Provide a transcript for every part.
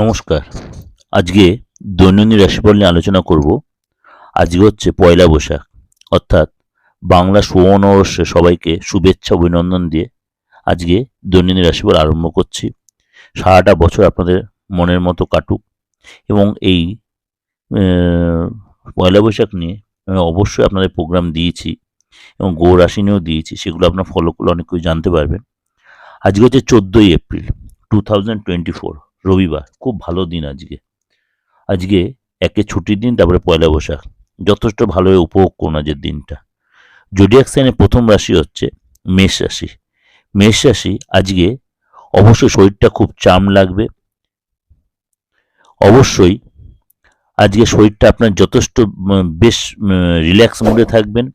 নমস্কার। আজকে দৈনন্দিন রাশিফল নিয়ে আলোচনা করব। আজকে হচ্ছে পয়লা বৈশাখ। অর্থাৎ বাংলা সুবর্ণবর্ষে সবাইকে শুভেচ্ছা, অভিনন্দন দিয়ে আজকে দৈনন্দিন রাশিফল আরম্ভ করছি। সারাটা বছর আপনাদের মনের মতো কাটুক এবং এই পয়লা বৈশাখ নিয়ে আমি অবশ্যই আপনাদের প্রোগ্রাম দিয়েছি এবং গো রাশি নিয়েও দিয়েছি, সেগুলো আপনার ফলো করলে অনেক কিছু জানতে পারবেন। আজকে হচ্ছে চোদ্দোই April two thousand twenty four রবিবার, খুব ভালো দিন আজকে। আজকে একে ছুটির দিন, তারপরে পয়লা বৈশাখ। যথেষ্ট ভালোভাবে উপভোগ করুন আজকের দিনটা। জোডিয়াক সাইনের প্রথম রাশি হচ্ছে মেষ রাশি। মেষ রাশি আজকে অবশ্যই শরীরটা খুব চাম লাগবে। অবশ্যই আজকে শরীরটা আপনার যথেষ্ট বেশ রিল্যাক্স মুডে থাকবেন।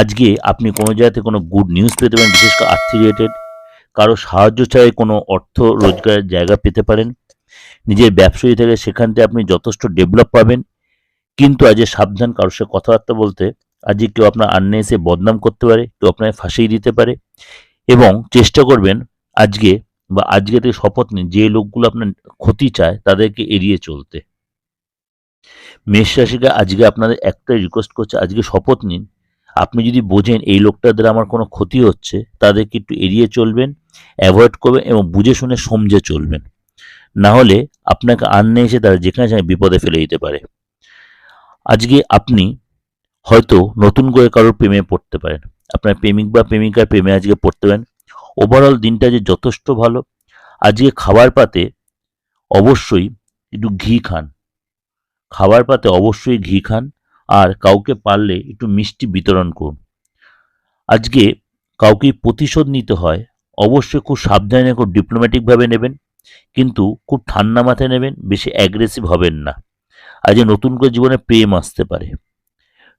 আজকে আপনি কোনো জায়গাতে কোনো গুড নিউজ পেতে পারেন, বিশেষ করে আর্থিক রিলেটেড কারও সাহায্য ছাড়াই কোনো অর্থ রোজগারের জায়গা পেতে পারেন। নিজের ব্যবসায়ী থেকে সেখান থেকে আপনি যথেষ্ট ডেভেলপ পাবেন। কিন্তু আজকে সাবধান কারোর সাথে কথাবার্তা বলতে, আজকে কেউ আপনার আন্নে এসে বদনাম করতে পারে, কেউ আপনাকে ফাঁসিয়ে দিতে পারে এবং চেষ্টা করবেন আজকে বা আজকে থেকে শপথ নিন যে লোকগুলো আপনার ক্ষতি চায় তাদেরকে এড়িয়ে চলতে। মেষ রাশিকে আজকে আপনাদের একটাই রিকোয়েস্ট করছে, আজকে শপথ নিন আপনি যদি বোঝেন এই লোকটার দ্বারা আমার কোনো ক্ষতি হচ্ছে, তাদেরকে একটু এড়িয়ে চলবেন অ্যাভয়েড করবেন এবং বুঝে শুনে সমঝে চলবেন। না হলে আপনাকে আননে এসে তারা যেখানে সেখানে বিপদে ফেলে দিতে পারে। আজকে আপনি হয়তো নতুন করে কারোর প্রেমে পড়তে পারেন। আপনার প্রেমিক বা প্রেমিকার প্রেমে আজকে পড়তে পারেন। ওভারঅল দিনটা যে যথেষ্ট ভালো। আজকে খাবার পাতে অবশ্যই একটু ঘি খান। খাবার পাতে অবশ্যই ঘি খান। আর কাউকে পারলে একটু মিষ্টি বিতরণ করুন। আজকে কাউকে প্রতিশোধ নিতে হয়, অবশ্যই খুব সাবধানে, খুব ডিপ্লোম্যাটিকভাবে নেবেন, কিন্তু খুব ঠান্ডা মাথায় নেবেন, বেশি অ্যাগ্রেসিভ হবেন না। আজ নতুন করে জীবনে প্রেম আসতে পারে।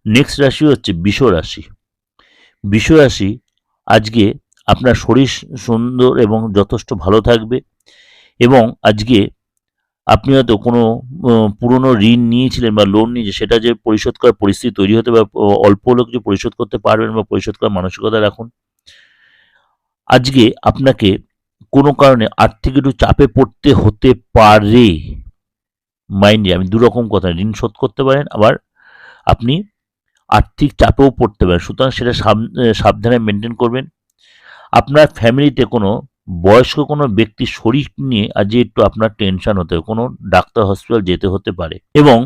নেক্সট রাশি হচ্ছে বিষ রাশি। বিষ রাশি আজকে আপনার শরীর সুন্দর এবং যথেষ্ট ভালো থাকবে এবং আজকে আপনি হয়তো কোনো পুরনো ঋণ নিয়েছিলেন বা লোন নিয়েছে সেটা যে পরিশোধ করার পরিস্থিতি তৈরি হতে বা অল্প হলেও কিছু পরিশোধ করতে পারবেন বা পরিশোধ করার মানসিকতা রাখুন। আজকে আপনাকে কোনো কারণে আর্থিক একটু চাপে পড়তে হতে পারে। মাইন্ডে আমি দু রকম কথা, ঋণ শোধ করতে পারেন, আবার আপনি আর্থিক চাপেও পড়তে পারেন। সুতরাং সেটা সাবধানে মেনটেন করবেন। আপনার ফ্যামিলিতে কোনো বয়স্ক কোনো ব্যক্তির শরীর নিয়ে আজকে একটু আপনার টেনশন হতে কোনো ডাক্তার হসপিটাল যেতে হতে পারে এবং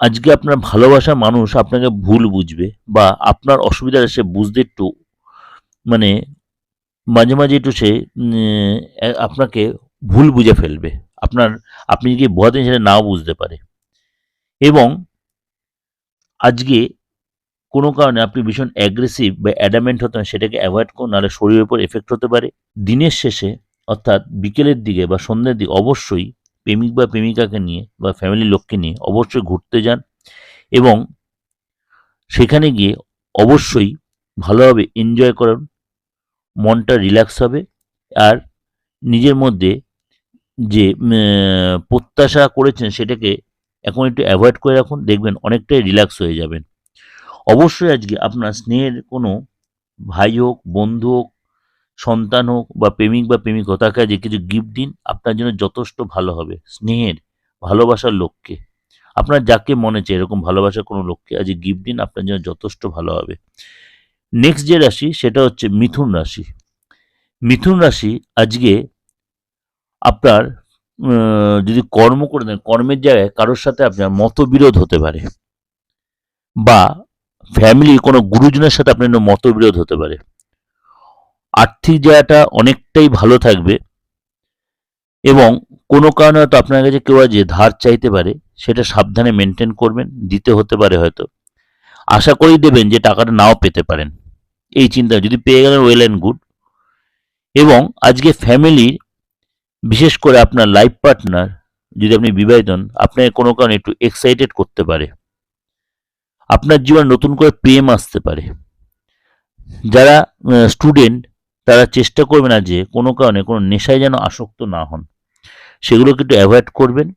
আজকে আপনার ভালোবাসা মানুষ আপনাকে ভুল বুঝবে বা আপনার অসুবিধা সে বুঝতে একটু মানে মাঝে মাঝে একটু সে আপনাকে ভুল বুঝে ফেলবে। আপনার, আপনি যদি বোঝাতেন সেটা নাও বুঝতে পারে। এবং আজকে কোনো কারণে আপনি ভীষণ অ্যাগ্রেসিভ বা অ্যাডামেন্ট হতেন সেটাকে অ্যাভয়েড করুন, নাহলে শরীরের উপর এফেক্ট হতে পারে। দিনের শেষে, অর্থাৎ বিকেলের দিকে বা সন্ধ্যের দিকে অবশ্যই প্রেমিক বা প্রেমিকাকে নিয়ে বা ফ্যামিলির লোককে নিয়ে অবশ্যই ঘুরতে যান এবং সেখানে গিয়ে অবশ্যই ভালোভাবে এনজয় করুন। মনটা রিল্যাক্স হবে আর নিজের মধ্যে যে প্রত্যাশা করেছেন সেটাকে এখন একটু অ্যাভয়েড করে রাখুন। দেখবেন অনেকটাই রিল্যাক্স হয়ে যাবেন। অবশ্যই আজকে আপনার স্নেহের কোনো ভাই হোক, বন্ধু হোক, সন্তান হোক বা প্রেমিক বা প্রেমিক তাকে আজকে কিছু গিফট দিন, আপনার জন্য যথেষ্ট ভালো হবে স্নেহের, ভালোবাসার লোককে। আপনার যাকে মনে চায় এরকম ভালোবাসার কোনো লোককে আজকে গিফট দিন, আপনার জন্য যথেষ্ট ভালো হবে। নেক্সট যে রাশি সেটা হচ্ছে মিথুন রাশি। মিথুন রাশি আজকে আপনার যদি কর্ম করে দেন, কর্মের জায়গায় কারোর সাথে আপনার মতবিরোধ হতে পারে। বা ফ্যামিলি কোনো গুরুজনের সাথে আপনার মতবিরোধ হতে পারে। আর্থিক জায়গাটা অনেকটাই ভালো থাকবে এবং কোনো কারণে হয়তো আপনার কাছে কেউ যে ধার চাইতে পারে, সেটা সাবধানে মেনটেন করবেন, দিতে হতে পারে হয়তো। আশা করেই দেবেন যে টাকাটা নাও পেতে পারেন। এই চিন্তা, যদি পেয়ে গেলেন ওয়েল অ্যান্ড গুড এবং আজকে ফ্যামিলির বিশেষ করে আপনার লাইফ পার্টনার যদি আপনি বিবাহিত হন, আপনাকে কোনো কারণে একটু এক্সাইটেড করতে পারে। আপনার জীবনে নতুন করে প্রেম আসতে পারে। যারা স্টুডেন্ট তারা চেষ্টা করবে না যে কোনো কারণে কোনো নেশায় যেন আসক্ত না হন। সেগুলো একটু অ্যাভয়েড করবেন।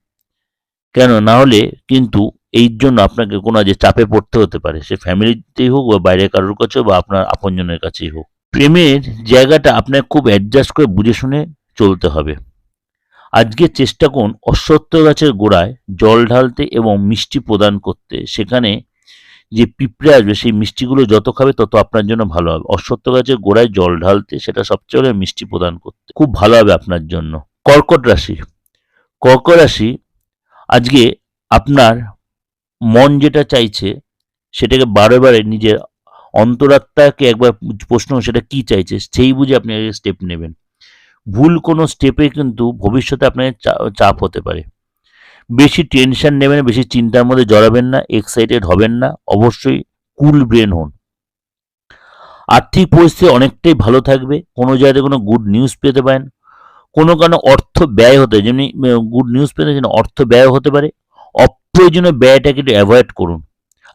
কেন? না হলে কিন্তু এই জন্য আপনাকে কোনো যে চাপে পড়তে হতে পারে। সে ফ্যামিলিতেই হোক বা বাইরে কারোর কাছে বা আপনার আপনজনের কাছেই হোক। প্রেমের জায়গাটা আপনাকে খুব অ্যাডজাস্ট করে বুঝে শুনে চলতে হবে। আজকে চেষ্টা করুন অশ্বত্থ গাছের গোড়ায় জল ঢালতে এবং মিষ্টি প্রদান করতে। সেখানে যে পিঁপড়ে আসবে, সেই মিষ্টিগুলো যত খাবে তত আপনার জন্য ভালো হবে। অশ্বত্থ গাছের গোড়ায় জল ঢালতে সেটা সবচেয়ে হলে মিষ্টি প্রদান করতে। খুব ভালো হবে আপনার জন্য। কর্কট রাশি। কর্কট রাশি, আজকে আপনার মন যেটা চাইছে, সেটাকে বারে বারে নিজের অন্তরাত্মাকে একবার প্রশ্ন, সেটা কি চাইছে, সেই বুঝে আপনি স্টেপ নেবেন। ভুল কোনো স্টেপে কিন্তু ভবিষ্যতে আপনার চাপ হতে পারে। বেশি টেনশন নেবেন না, বেশি চিন্তার মধ্যে জড়াবেন না এক্সাইটেড হবেন না অবশ্যই কুল ব্রেন হন। আর্থিক পরিস্থিতি অনেকটাই ভালো থাকবে কোনো জায়গায় কোনো গুড নিউজ পেতে পারেন কোনো কারণে অর্থ ব্যয় হতে যেমনি গুড নিউজ পেতে যেন অর্থ ব্যয় হতে পারে অপ্রয়োজনীয় ব্যয়টাকে একটু অ্যাভয়েড করুন।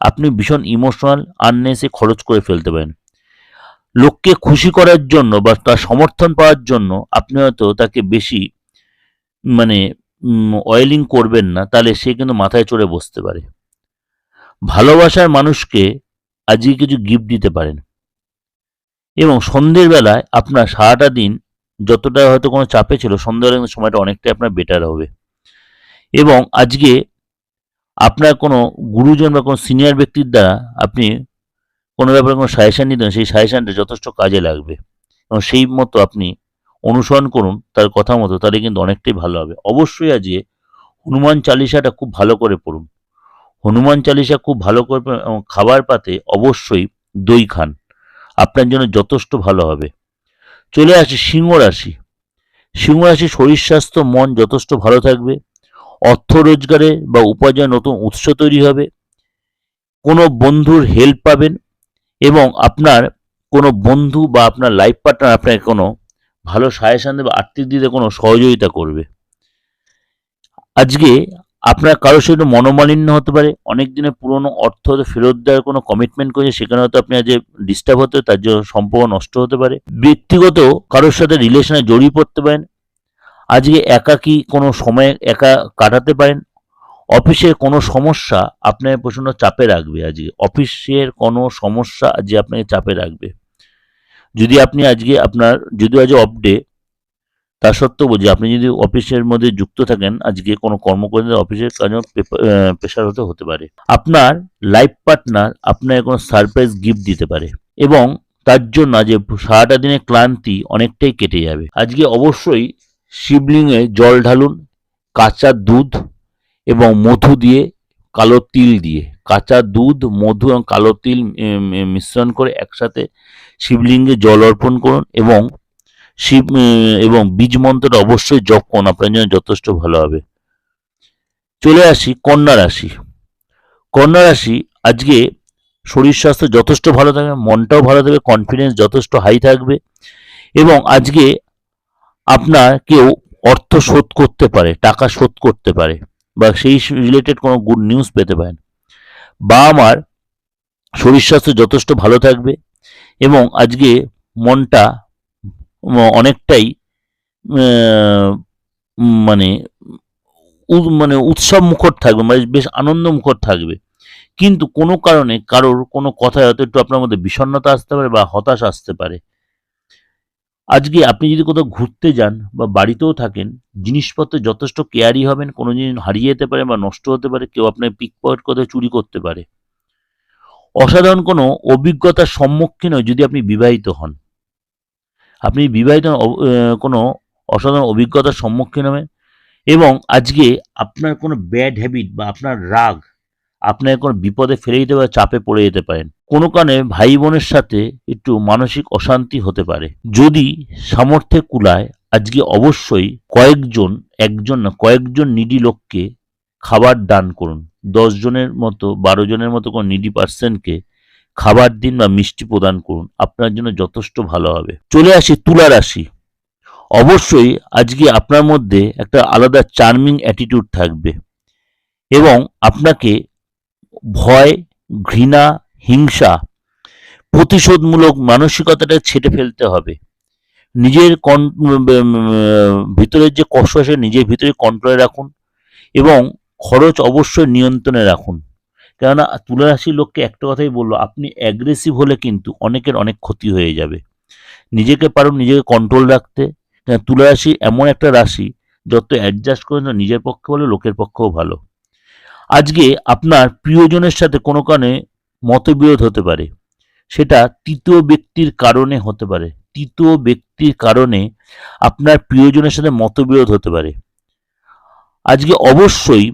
আপনি ভীষণ ইমোশনাল আননেসে খরচ করে ফেলতে পারেন। লোককে খুশি করার জন্য বা তার সমর্থন পাওয়ার জন্য আপনি হয়তো তাকে বেশি মানে অয়েলিং করবেন না, তাহলে সে কিন্তু মাথায় চড়ে বসতে পারে। ভালোবাসার মানুষকে আজকে কিছু গিফট দিতে পারেন। এবং সন্ধ্যের বেলায় আপনার সারাটা দিন যতটা হয়তো কোনো চাপে ছিল, সন্ধ্যাবেলা কিন্তু সময়টা অনেকটাই আপনার বেটার হবে। এবং আজকে আপনার কোনো গুরুজন বা কোনো সিনিয়র ব্যক্তির দ্বারা আপনি কোনো ব্যাপারে কোনো সাজেশান নিতেন, সেই সাজেশানটা যথেষ্ট কাজে লাগবে। এবং সেই মতো আপনি অনুসরণ করুন, তার কথা মতো, তাহলে কিন্তু অনেকটাই ভালো হবে। অবশ্যই আজকে হনুমান চালিসাটা খুব ভালো করে পড়ুন। হনুমান চালিসা খুব ভালো করে এবং খাবার পাতে অবশ্যই দই খান। আপনার জন্য যথেষ্ট ভালো হবে। চলে আসি সিংহ রাশি। সিংহ রাশি শরীর স্বাস্থ্য, মন যথেষ্ট ভালো থাকবে। অর্থ রোজগারে বা উপার্জনের নতুন উৎস তৈরি হবে। কোনো বন্ধুর হেল্প পাবেন এবং আপনার কোনো বন্ধু বা আপনার লাইফ পার্টনার আপনাকে কোনো ভালো সাজেশন দেবে, আর্থিক দিতে কোনো সহযোগিতা করবে। আজকে আপনার কারোর সাথে মনোমালিন্য হতে পারে, অনেক দিনের পুরনো অর্থ হয়তো ফেরত দেওয়ার কোনো কমিটমেন্ট করেছে, সেখানে হয়তো আপনি আজ ডিস্টার্ব হতে তার জন্য সম্পর্ক নষ্ট হতে পারে। ব্যক্তিগত কারোর সাথে রিলেশনে জড়িয়ে পড়তে পারেন, আজকে একাকী কোনো সময় একা কাটাতে পারেন, অফিসের কোনো সমস্যা আপনাকে প্রচণ্ড চাপে রাখবে আজকে, অফিসের কোনো সমস্যা আজকে আপনাকে চাপে রাখবে। যদি আপনি আজকে আপনার, যদি আজ অফ ডে তা সত্ত্বেও বলছি আপনি যদি অফিসের মধ্যে যুক্ত থাকেন, আজকে কোনো কর্মকর্তা অফিসের কাজে প্রেশার হতে হতে পারে। আপনার লাইফ পার্টনার আপনাকে কোনো সারপ্রাইজ গিফট দিতে পারে এবং তার জন্য যে সারাটা দিনের ক্লান্তি অনেকটাই কেটে যাবে। আজকে অবশ্যই শিবলিঙ্গে জল ঢালুন, কাঁচা দুধ এবং মধু দিয়ে কালো তিল দিয়ে, কাঁচা দুধ, মধু এবং কালো তিল মিশ্রণ করে একসাথে শিবলিঙ্গে জল অর্পণ করুন এবং শিব এবং বীজ মন্ত্রটা অবশ্যই জপ করুন, আপনার জন্য যথেষ্ট ভালো হবে। চলে আসি কন্যা রাশি। কন্যা রাশি, আজকে শরীর স্বাস্থ্য যথেষ্ট ভালো থাকবে, মনটাও ভালো থাকবে কনফিডেন্স যথেষ্ট হাই থাকবে এবং আজকে আপনার কেউ অর্থ শোধ করতে পারে, টাকা শোধ করতে পারে। বা সেই রিলেটেড কোনো গুড নিউজ পেতে পারেন। বা আমার শরীর স্বাস্থ্য যথেষ্ট ভালো থাকবে এবং আজকে মনটা অনেকটাই মানে মানে উৎসব মুখর থাকবে মানে বেশ আনন্দ মুখর থাকবে। কিন্তু কোনো কারণে কারোর কোনো কথায় হয়তো একটু আপনার মধ্যে বিষণ্ণতা আসতে পারে বা হতাশ আসতে পারে। আজকে আপনি যদি কোথাও ঘুরতে যান বা বাড়িতেও থাকেন, জিনিসপত্র যথেষ্ট কেয়ারি হবেন, কোনো জিনিস হারিয়ে যেতে পারে বা নষ্ট হতে পারে, কেউ আপনার পিক পকেট করে চুরি করতে পারে। অসাধারণ কোনো অভিজ্ঞতার সম্মুখীন হয় যদি আপনি বিবাহিত হন। আপনি বিবাহিত কোনো অসাধারণ অভিজ্ঞতার সম্মুখীন হবেন এবং আজকে আপনার কোনো ব্যাড হ্যাবিট বা আপনার রাগ আপনাকে কোনো বিপদে ফেলে দিতে পারে চাপে পড়ে যেতে পারেন। কোনো কারণে ভাই বোনের সাথে একটু মানসিক অশান্তি হতে পারে। যদি সামর্থ্যে কুলায়, আজকে অবশ্যই কয়েকজন, একজন না, কয়েকজন নিডি লোককে খাবার দান করুন। দশ জনের মতো, বারো জনের মতো কোনো নিডি পার্সনকে খাবার দিন বা মিষ্টি প্রদান করুন। আপনার জন্য যথেষ্ট ভালো হবে। চলে আসি তুলা রাশি। অবশ্যই আজকে আপনার মধ্যে একটা আলাদা চার্মিং অ্যাটিটিউড থাকবে এবং আপনাকে ভয়, ঘৃণা, হিংসা প্রতিশোধমূলক মানসিকতাটা ছেটে ফেলতে হবে। নিজের কন ভিতরের যে কষ্ট আছে নিজের ভিতরে কন্ট্রোলে রাখুন এবং খরচ অবশ্যই নিয়ন্ত্রণে রাখুন। কেননা তুলা রাশির লোককে একটা কথাই বলল আপনি অ্যাগ্রেসিভ হলে কিন্তু অনেকের অনেক ক্ষতি হয়ে যাবে। নিজেকে পারুন নিজেকে কন্ট্রোল রাখতে। কেন তুলা রাশি এমন একটা রাশি, যত অ্যাডজাস্ট করেন তো নিজের পক্ষে ভালো লোকের পক্ষেও ভালো। আজকে আপনার প্রিয়জনের সাথে কোনো কারণে মতবিরোধ হতে পারে। সেটা তৃতীয় ব্যক্তির কারণে হতে পারে। তৃতীয় ব্যক্তির কারণে আপনার প্রিয়জনের সাথে মতবিরোধ হতে পারে। আজকে অবশ্যই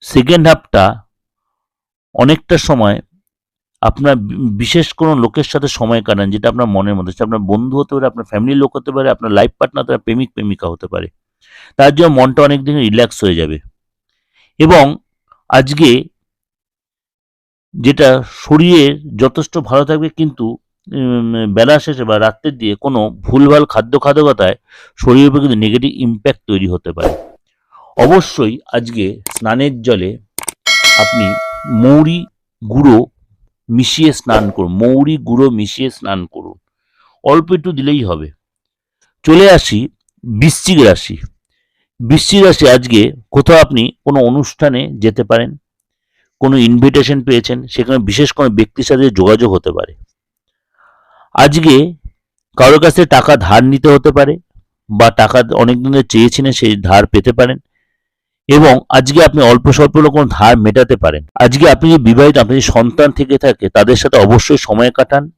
সেকেন্ড হাফটা অনেকটা সময় আপনার বিশেষ কোনো লোকের সাথে সময় কাটান, যেটা আপনার মনের মধ্যে, সেটা আপনার বন্ধু হতে পারে, আপনার ফ্যামিলির লোক হতে পারে, আপনার লাইফ পার্টনার পারে, প্রেমিক, প্রেমিকা হতে পারে। তার জন্য মনটা অনেক দিন রিল্যাক্স হয়ে যাবে। এবং আজকে যেটা শরীরের যথেষ্ট ভালো থাকবে কিন্তু বেলা শেষে বা রাত্রের দিয়ে কোনো ভুলভাল খাদ্য খাদকতায় শরীরের উপর কিন্তু নেগেটিভ ইম্প্যাক্ট তৈরি হতে পারে। অবশ্যই আজকে স্নানের জলে আপনি মৌরি গুঁড়ো মিশিয়ে স্নান করুন, মৌরি গুঁড়ো মিশিয়ে স্নান করুন। অল্প একটু দিলেই হবে। চলে আসি বৃশ্চিক রাশি। বৃশ্চিক রাশি আজকে, কোথাও আপনি কোনো অনুষ্ঠানে যেতে পারেন, কোনো ইনভিটেশন পেয়েছেন, সেখানে বিশেষ কোনো ব্যক্তির সাথে যোগাযোগ হতে পারে। আজকে কারোর কাছে টাকা ধার নিতে হতে পারে বা টাকা অনেক দিনে চেয়েছিলেন সেই ধার পেতে পারেন এবং আজকে আপনি অল্প স্বল্প কোনো ধার মেটাতে পারেন। আজকে আপনি যে বিবাহিত, আপনি সন্তান থেকে থাকে, তাদের সাথে অবশ্যই সময় কাটান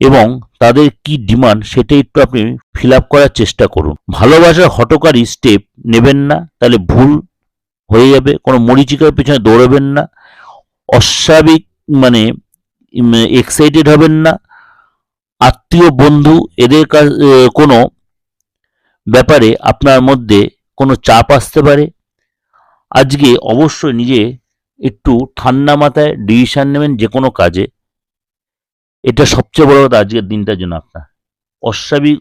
এবং তাদের কি ডিমান্ড, সেটা একটু আপনি ফিল করার চেষ্টা করুন। ভালোবাসার হটকারী স্টেপ নেবেন না, তাহলে ভুল হয়ে যাবে। কোনো মরিচিকার পেছনে দৌড়াবেন না। অস্বাভাবিক মানে এক্সাইটেড হবেন না। আত্মীয় বন্ধু এদের কোনো ব্যাপারে আপনার মধ্যে কোনো চাপ আসতে পারে। আজকে অবশ্যই নিজে একটু ঠান্ডা মাথায় ডিসিশন নেবেন যে কোনো কাজে। এটা সবচেয়ে বড় কথা আজকের দিনটার জন্য আপনার। অস্বাভাবিক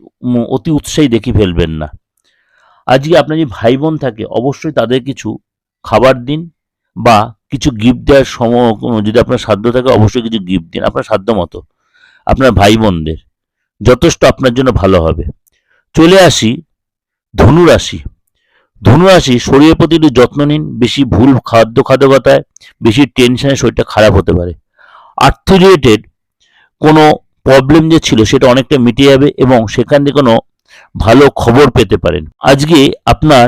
অতি উৎসাহী দেখি ফেলবেন না। আজকে আপনার যে ভাই বোন থাকে, অবশ্যই তাদের কিছু খাবার দিন বা কিছু গিফট দেওয়ার সম যদি আপনার সাধ্য থাকে, অবশ্যই কিছু গিফট দিন। আপনার সাধ্য মতো, আপনার ভাই বোনদের। যথেষ্ট আপনার জন্য ভালো হবে। চলে আসি ধনু রাশি। ধনু রাশি, শরীরের প্রতি একটু যত্ন নিন। বেশি ভুল খাদ্য খাদ্যকতায় বেশি টেনশনে শরীরটা খারাপ হতে পারে। আর্থ রিলেটেড কোনো প্রবলেম যে ছিল, সেটা অনেকটা মিটে যাবে এবং সেখান থেকে কোনো ভালো খবর পেতে পারেন। আজকে আপনার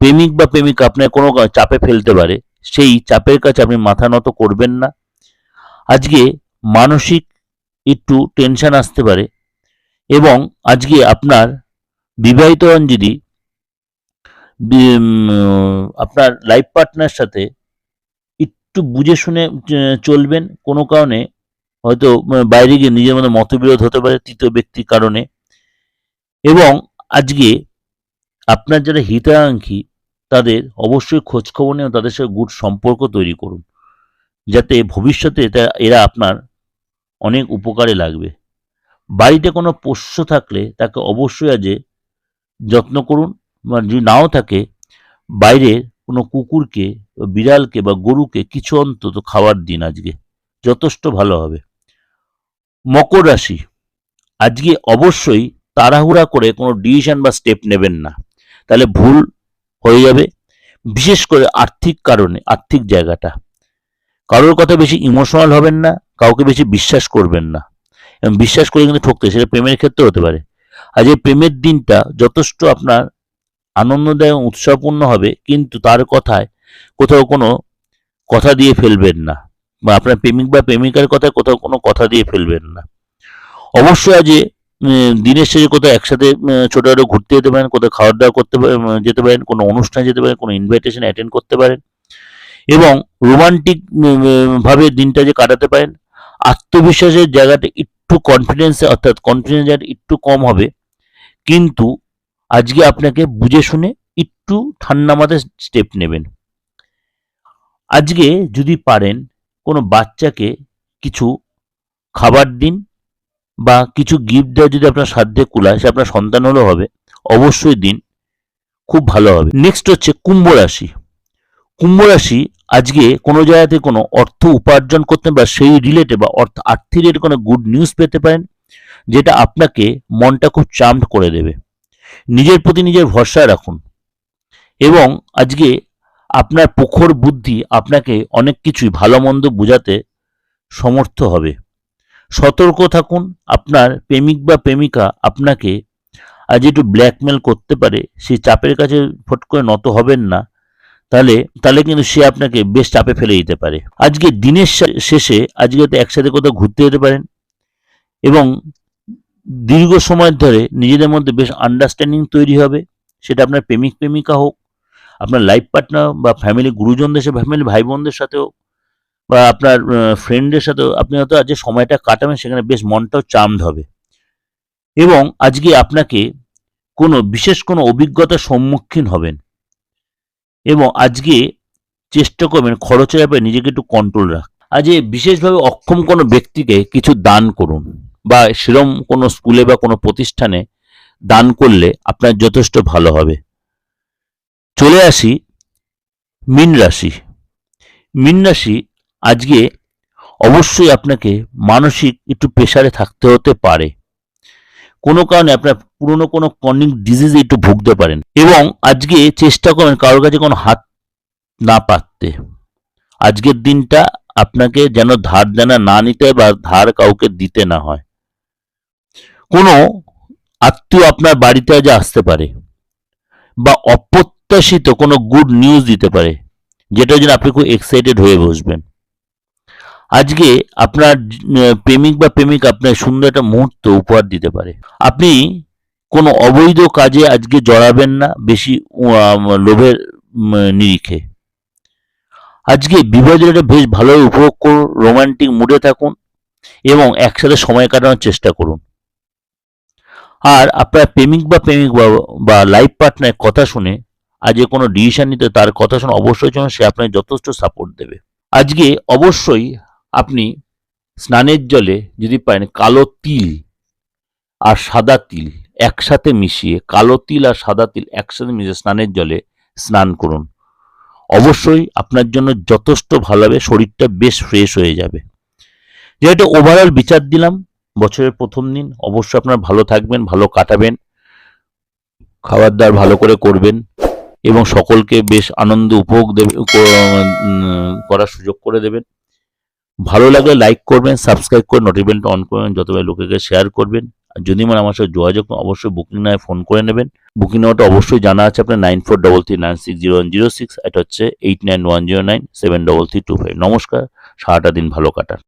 প্রেমিক বা প্রেমিকা আপনার কোনো চাপে ফেলতে পারে, সেই চাপের কাছে আপনি মাথা নত করবেন না। আজকে মানসিক একটু টেনশন আসতে পারে এবং আজকে আপনার বিবাহিত হন যদি আপনার লাইফ পার্টনার সাথে একটু বুঝে শুনে চলবেন। কোনো কারণে হয়তো বাইরে গিয়ে নিজের মধ্যে মতবিরোধ হতে পারে তৃতীয় ব্যক্তির কারণে। এবং আজকে আপনার যারা হিতাকাঙ্ক্ষী, তাদের অবশ্যই খোঁজ খবর নিয়ে তাদের সাথে গুড সম্পর্ক তৈরি করুন। যাতে ভবিষ্যতে এটা, এরা আপনার অনেক উপকারে লাগবে। বাড়িতে কোনো পোষ্য থাকলে তাকে অবশ্যই আজে যত্ন করুন। বা যদি নাও থাকে বাইরের কোনো কুকুরকে, বিড়ালকে বা গরুকে কিছু অন্তত খাবার দিন আজকে। যথেষ্ট ভালো হবে। মকর রাশি। আজকে অবশ্যই তাড়াহুড়া করে কোনো ডিসিশন বা স্টেপ নেবেন না। তাহলে ভুল হয়ে যাবে, বিশেষ করে আর্থিক কারণে, আর্থিক জায়গাটা। কারোর কথা বেশি ইমোশনাল হবেন না, কাউকে বেশি বিশ্বাস করবেন না। এবং বিশ্বাস করে কিন্তু ঠকতে, সেটা প্রেমের ক্ষেত্রে হতে পারে। আজ এই প্রেমের দিনটা যথেষ্ট আপনার আনন্দদায়ক, উৎসাহপূর্ণ হবে, কিন্তু তার কথায় কোথাও কোনো কথা দিয়ে ফেলবেন না। বা আপনার প্রেমিক বা প্রেমিকার কথায় কোথাও কোনো কথা দিয়ে ফেলবেন না। অবশ্যই আজ দিনের শেষে কোথাও একসাথে ছোটোখাটো ঘুরতে যেতে পারেন, কোথাও খাওয়া দাওয়া করতে যেতে পারেন, কোনো অনুষ্ঠানে যেতে পারেন, কোনো ইনভাইটেশন অ্যাটেন্ড করতে পারেন। এবং রোমান্টিক ভাবে দিনটা যে কাটাতে পারেন, আত্মবিশ্বাসের জায়গাটা একটু কনফিডেন্স অর্থাৎ কনফিডেন্স একটু কম হবে। কিন্তু আজকে আপনাকে বুঝে শুনে একটু ঠান্ডা মাথায় স্টেপ নেবেন। আজকে যদি পারেন, কোনো বাচ্চাকে কিছু খাবার দিন বা কিছু গিফট দেওয়া যদি আপনার সাধ্যে কুলায়, সে আপনার সন্তান হলেও হবে, অবশ্যই দিন, খুব ভালো হবে। নেক্সট হচ্ছে কুম্ভ রাশি। কুম্ভ রাশি আজকে কোনো জায়গাতে কোনো অর্থ উপার্জন করতে বা সেই রিলেটে বা অর্থ আর্থিক রিলেটে কোনো গুড নিউজ পেতে পারেন, যেটা আপনাকে মনটা খুব চাম্প করে দেবে। নিজের প্রতি নিজের ভরসা রাখুন। এবং আজকে আপনার প্রখর বুদ্ধি আপনাকে অনেক কিছুই ভালো মন্দ বোঝাতে সমর্থ হবে। সতর্ক থাকুন, আপনার প্রেমিক বা প্রেমিকা আপনাকে যে একটু ব্ল্যাকমেল করতে পারে সেই চাপের কাছে ফট করে নত হবেন না, তাহলে তাহলে কিন্তু সে আপনাকে বেশ চাপে ফেলে দিতে পারে। আজকে দিনের শেষে আজকে হয়তো একসাথে কোথাও ঘুরতে যেতে পারেন এবং দীর্ঘ সময় ধরে নিজেদের মধ্যে বেশ আন্ডারস্ট্যান্ডিং তৈরি হবে, সেটা আপনার প্রেমিক প্রেমিকা হোক, আপনার লাইফ পার্টনার বা ফ্যামিলি গুরুজনদের সাথে ফ্যামিলি ভাই বোনদের সাথেও বা আপনার ফ্রেন্ডের সাথেও আপনি হয়তো আজকে সময়টা কাটাবেন, সেখানে বেশ মনটাও চামড হবে। এবং আজকে আপনাকে কোনো, বিশেষ কোনো অভিজ্ঞতার সম্মুখীন হবেন। এবং আজকে চেষ্টা করবেন, খরচের ব্যাপারে নিজেকে একটু কন্ট্রোল রাখ। আজকে বিশেষভাবে অক্ষম কোনো ব্যক্তিকে কিছু দান করুন, বা সেরম কোনো স্কুলে বা কোনো প্রতিষ্ঠানে দান করলে আপনার যথেষ্ট ভালো হবে। চলে আসি মীন রাশি। মীন রাশি আজকে অবশ্যই আপনাকে মানসিক একটু প্রেশারে থাকতে হতে পারে। কোনো কারণে আপনার পুরনো কোনো কর্নিক ডিজিজে একটু ভুগতে পারেন এবং আজকে চেষ্টা করবেন কারোর কাছে কোনো হাত না পাততে। আজকের দিনটা আপনাকে যেন ধার দেনা না নিতে বা ধার কাউকে দিতে না হয়। কোনো আত্মীয় আপনার বাড়িতে আজ আসতে পারে বা অপ্রত্যাশিত কোনো গুড নিউজ দিতে পারে, যেটার জন্য আপনি খুব এক্সাইটেড হয়ে বসবেন। আজকে আপনার প্রেমিক বা প্রেমিক আপনার সুন্দর একটা মুহূর্ত উপহার দিতে পারে। আপনি কোনো অবৈধ কাজে আজকে জড়াবেন না, বেশি লোভের নিরিখে। আজকে বিবাহের বেশ ভালোভাবে উপভোগ করুন, রোমান্টিক মুডে থাকুন এবং একসাথে সময় কাটানোর চেষ্টা করুন। আর আপনার প্রেমিক বা প্রেমিক বা- লাইফ পার্টনারের কথা শুনে আজকে কোনো ডিসিশন নিতে, তার কথা শুনে অবশ্যই যেন সে আপনাকে যথেষ্ট সাপোর্ট দেবে। আজকে অবশ্যই আপনি স্নানের জলে যদি পারেন কালো তিল আর সাদা তিল একসাথে মিশিয়ে, কালো তিল আর সাদা তিল একসাথে মিশিয়ে স্নানের জলে স্নান করুন। অবশ্যই আপনার জন্য যথেষ্ট ভালো হবে, শরীরটা বেশ ফ্রেশ হয়ে যাবে। যেহেতু ওভারঅল বিচার দিলাম, বছরের প্রথম দিন, অবশ্যই আপনার ভালো থাকবেন, ভালো কাটাবেন খাবার দাবার ভালো করে করবেন এবং সকলকে বেশ আনন্দ, উপভোগ দেবে করার সুযোগ করে দেবেন। ভালো লাগলে লাইক করবেন সাবস্ক্রাইব করে নোটিফিকেশনটা অন করবেন, যতবার লোকেকে শেয়ার করবেন। আর যদি মানে আমার সাথে যোগাযোগ অবশ্যই বুকিং নয় ফোন করে নেবেন। বুকিং নাম্বারটা অবশ্যই জানা আছে আপনার nine four double three nine six zero one zero six এটা হচ্ছে eight nine one zero nine seven double three two five নমস্কার, সারাটা দিন ভালো কাটান।